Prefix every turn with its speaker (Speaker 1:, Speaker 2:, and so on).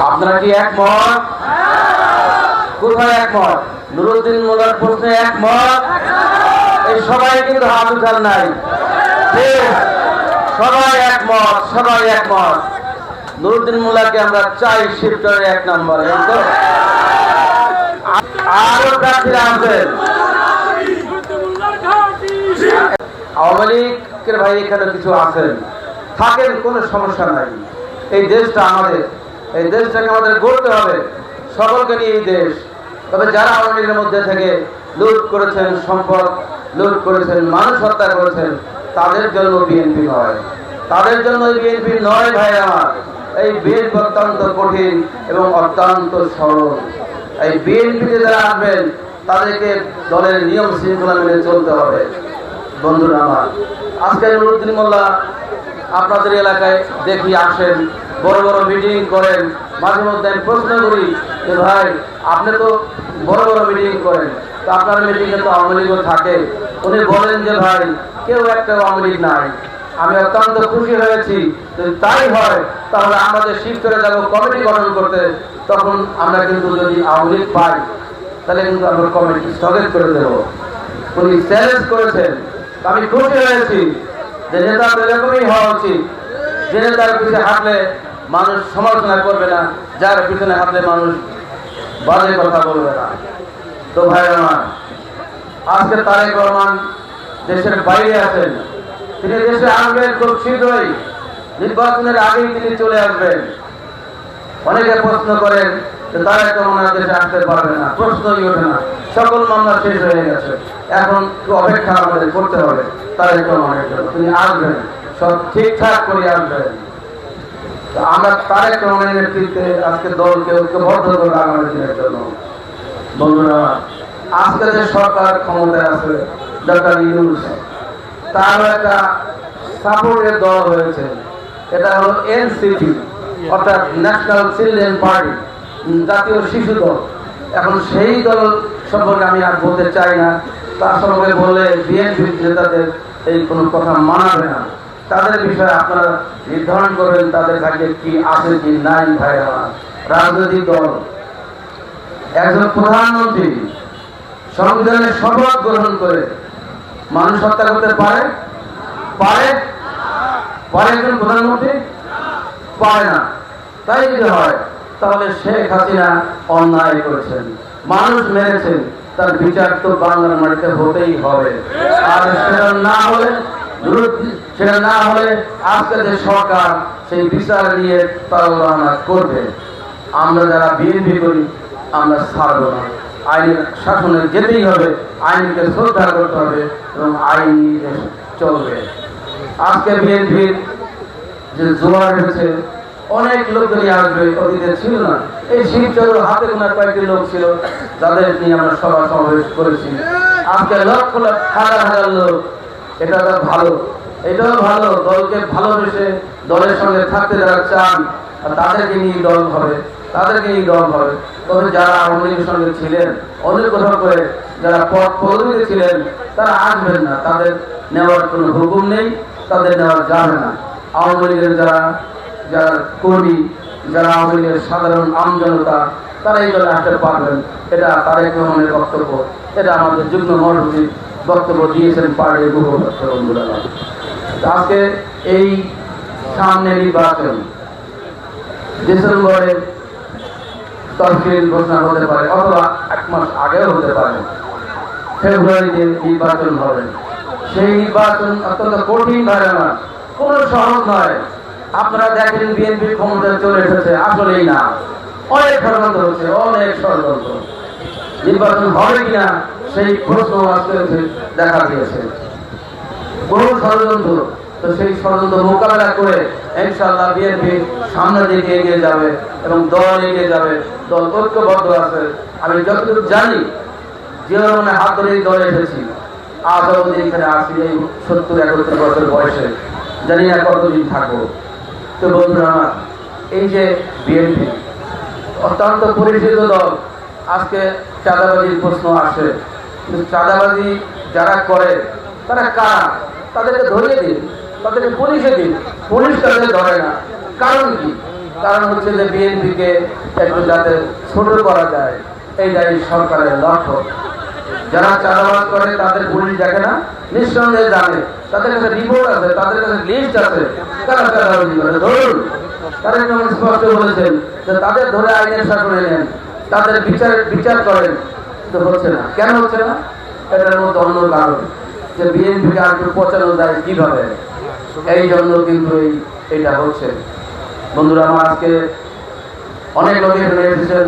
Speaker 1: আপনারা কি একমত? কোথায় একমত? নুরুদ্দিন মোল্লার প্রশ্নে একমত? এই সবাই কিন্তু হাত উঠান নাই। সবাই একমত সবাই একমত। নুরুদ্দিন মোল্লাকে আমরা চাই শিফটারের এক নম্বর আরও প্রার্থীরা আছেন আওয়ামী লীগের ভাই এখানে কিছু আছেন। থাকেন, কোনো সমস্যা নাই। এই দেশটা আমাদের। এই দেশটাকে আমাদের গড়তে হবে। সকলকে নিয়ে এই দেশ। তবে যারা আওয়ামী মধ্যে থেকে লুট করেছেন সম্পদ, লুট করেছেন, মানুষ হত্যা করেছেন, তাদের জন্য বিএনপি নয়। তাদের জন্য বিএনপি নয় ভাই আমার। এই বিএনপি অত্যন্ত কঠিন এবং অত্যন্ত সরল। এই বিএনপিতে যারা আসবেন, তাদেরকে দলের নিয়ম শৃঙ্খলা মেনে চলতে হবে। বন্ধুরা আমার আজকে নুরুদ্দিন মোল্লা আপনাদের এলাকায় দেখি আসেন। বড় বড় মিটিং করেন, মাঝে মধ্যে আমি প্রশ্ন করি যে, ভাই, আপনি তো বড় বড় মিটিং করেন। তো আপনার মিটিংয়ে তো আওয়ামী লীগও থাকে। উনি বলেন যে, ভাই, কেউ একটা আওয়ামী লীগ নাই। আমি অত্যন্ত খুশি হয়েছি। যদি তাই হয়, তাহলে আমাদের শিফট করে যাব কমিটি গঠন করতে, তখন আমরা কিন্তু যদি আওয়ামী লীগ পাই, তাহলে কিন্তু আমরা কমিটি স্থগিত করে দেবো। উনি চ্যালেঞ্জ করেছেন। আমি খুশি হয়েছি। যে নেতা এরকমই হওয়া উচিত। যে নেতার পিছনে হাঁটলে মানুষ সমালোচনা করবে না, যার পিছনে হাঁটলে মানুষ বাজে কথা বলবে না। তো ভাই আমার আজকে তারেক রহমান দেশের বাইরে আছেন। তিনি দেশে আসবেন খুব শীঘ্রই। নির্বাচনের আগেই তিনি চলে আসবেন। অনেকে প্রশ্ন করেন যে তারা তো মনে হয় দেশে আসতে পারবে না। প্রশ্নই ওঠে না। সকল মামলা শেষ হয়ে গেছে। এখন অপেক্ষা আমাদের করতে হবে তারা একটু মনে জন্য। তিনি আসবেন, সব ঠিকঠাক করে আসবেন। আমরা তারেক রহমানের নেতৃত্বে আজকে দলকে ঐক্যবদ্ধ করে দিনের জন্য বন্ধুরা আজকে যে সরকার ক্ষমতায় আছে ডক্টর ইউনুস তারও একটা সাপোর্টের দল হয়েছে এটা হলো এনসিপি অর্থাৎ ন্যাশনাল চিলড্রেন পার্টি জাতীয় শিশু দল। এখন সেই দল সম্পর্কে আমি আর বলতে চাই না। তার সম্পর্কে বললে বিএনপি নেতাদের এই কোনো কথা মানাবে না। তাদের বিষয়ে আপনারা নির্ধারণ করবেন তাদের কাছে কি আছে কি নাই ভাই আমার রাজনৈতিক দল। একজন প্রধানমন্ত্রী সংবিধানের শপথ গ্রহণ করে মানুষ হত্যা করতে পারে? পারে? পারে একজন প্রধানমন্ত্রী? পারে না। তাই যদি হয়, তাহলে শেখ হাসিনা অন্যায় করেছেন, মানুষ মেরেছেন, তার বিচার তো বাংলার মাটিতে হতেই হবে। আর সেটা না হলে সেটা না হলে আজকে যে সরকার সেই বিচার নিয়ে তারা করবে। আমরা যারা বিএনপি করি, আমরা ছাড়বো না। আইনের শাসনে যেতেই হবে, আইনকে শ্রদ্ধা করতে হবে এবং আইন চলবে। আজকে বিএনপির যে জোয়ার হয়েছে অনেক লোকজনই আসবে, অতীতে ছিল না। এই শিবচর হাতে গোনা কয়েকটি লোক ছিল, যাদের নিয়ে আমরা সভা সমাবেশ করেছি। আজকে লক্ষ লক্ষ, হাজার হাজার লোক, এটা ভালো। এটাও ভালো, দলকে ভালোবেসে দলের সঙ্গে থাকতে যারা চান তাদেরকে নিয়ে দল হবে, তাদেরকে নিয়ে দল হবে। তবে যারা আওয়ামী লীগের সঙ্গে ছিলেন, অনেক কথা করে যারা পদ পদবিতে ছিলেন, তারা আসবেন না, তাদের নেওয়ার কোনো হুকুম নেই, তাদের নেওয়া যাবে না। আওয়ামী লীগের যারা যারা কর্মী, যারা আওয়ামী লীগের সাধারণ আমজনতা তারা এই দলে আসতে পারবেন। এটা তারেক রহমানের বক্তব্য, এটা আমাদের যুগ্ম মহাসচিব বক্তব্য দিয়েছেন পার্টির মুখপাত্র বন্ধুরা। আজকে এই সামনে নির্বাচন ডিসেম্বরে তফসিল ঘোষণা হতে পারে অথবা এক মাস আগেও হতে পারে। ফেব্রুয়ারিতে নির্বাচন হবে। সেই নির্বাচন অত্যন্ত কঠিন ভাবে না কোনো সহজ নয়। আপনারা দেখেন বিএনপি ক্ষমতায় চলে এসেছে, আসলেই না। অনেক ষড়যন্ত্র হচ্ছে, অনেক ষড়যন্ত্র। নির্বাচন হবে কিনা, সেই প্রশ্ন আজকে দেখা দিয়েছে। বহু ষড়যন্ত্র। তো সেই ষড়যন্ত্র মোকাবেলা করে ইনশাল্লাহ বিএনপি সামনের দিকে এগিয়ে যাবে এবং দল এগিয়ে যাবে, দল ঐক্যবদ্ধ আছে। আমি যতটুকু জানি যে মানে হাত ধরে দলে এসেছি। আজ অবধি এখানে আসি এই সত্তর একত্রিশ বছর বয়সে। জানি না কতদিন থাকব। তো বন্ধুরা আমার, এই যে বিএনপি, অত্যন্ত পরিচিত দল, আজকে চাঁদাবাজির প্রশ্ন আসে। কিন্তু চাঁদাবাজি যারা করে, তারা কারা? তাদেরকে ধরিয়ে দিন, তাদেরকে পুলিশে দিন। পুলিশ তাদের ধরে না। কারণ কি? কারণ হচ্ছে যে বিএনপিকে একটু যাতে ছোট করা যায় এইটাই সরকারের লক্ষ্য। যারা চাঁদাবাজ করে, তাদের পুলিশ দেখে না, নিঃসন্দেহে জানে। তাদের কাছে রিপোর্ট আছে, তাদের কাছে লিস্ট আছে। তারা চাঁদাবাজি করে? ধরুন তারা যেমন স্পষ্ট বলেছেন যে তাদের ধরে আইনের শাসনে নেন, তাদের বিচার বিচার করেন। তো হচ্ছে না। কেন হচ্ছে না? এটার মধ্যে অন্য কারণ। যে বিএনপিকে আর একটু পচানো যায় কীভাবে? এই জন্য কিন্তু এই এটা হচ্ছে। বন্ধুরা, আমার আজকে অনেক লোক এখানে এসেছেন।